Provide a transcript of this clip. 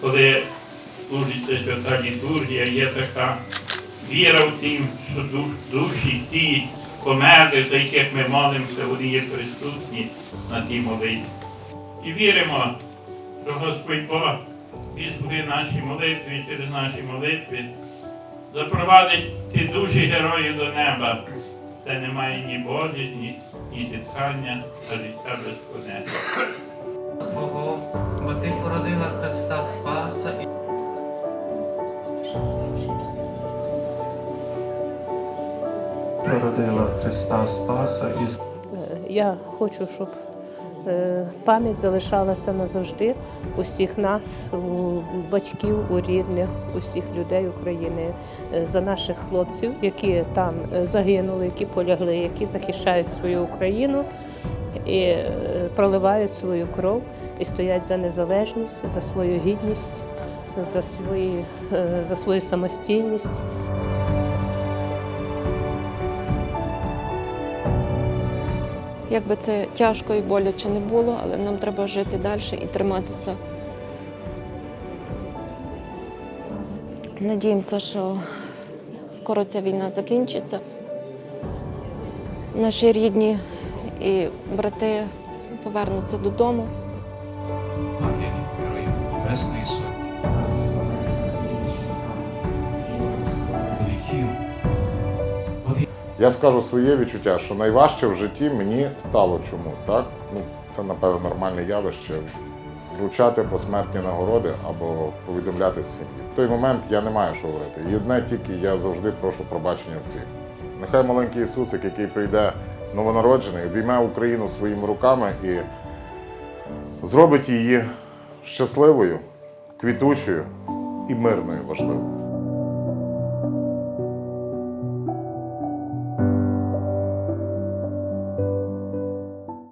Коли служиться свята літургія, є така віра в тім, що душ, душі ті померли, за яких ми молимося, вони є присутні на тій молитві. І віримо, що Господь Бог вислухає наші молитви через наші молитви запровадить ті душі героїв до неба, де немає ні болізні, ні зітхання, а життя безконечне. Твого, бо ти породила Христа Спаса і Породила Христа Спаса і Я хочу, щоб е, пам'ять залишалася назавжди усіх нас, у батьків, у рідних, усіх людей України е, за наших хлопців, які там е, загинули, які полягли, які захищають свою Україну і е, проливають свою кров і стоять за незалежність, за свою гідність, за, свої, е, за свою самостійність. Як би це тяжко і боляче не було, але нам треба жити далі і триматися. Надіємося, що скоро ця війна закінчиться. Наші рідні і брати повернуться додому. пам'ять Героїв Небесної. Я скажу своє відчуття, що найважче в житті мені стало чомусь, так? Ну, це, напевно, нормальне явище. Вручати посмертні нагороди або повідомляти сім'ї. В той момент я не маю що говорити. І одне тільки я завжди прошу пробачення всіх. Нехай маленький Ісусик, який прийде новонароджений, обійме Україну своїми руками і зробить її щасливою, квітучою і мирною важливо.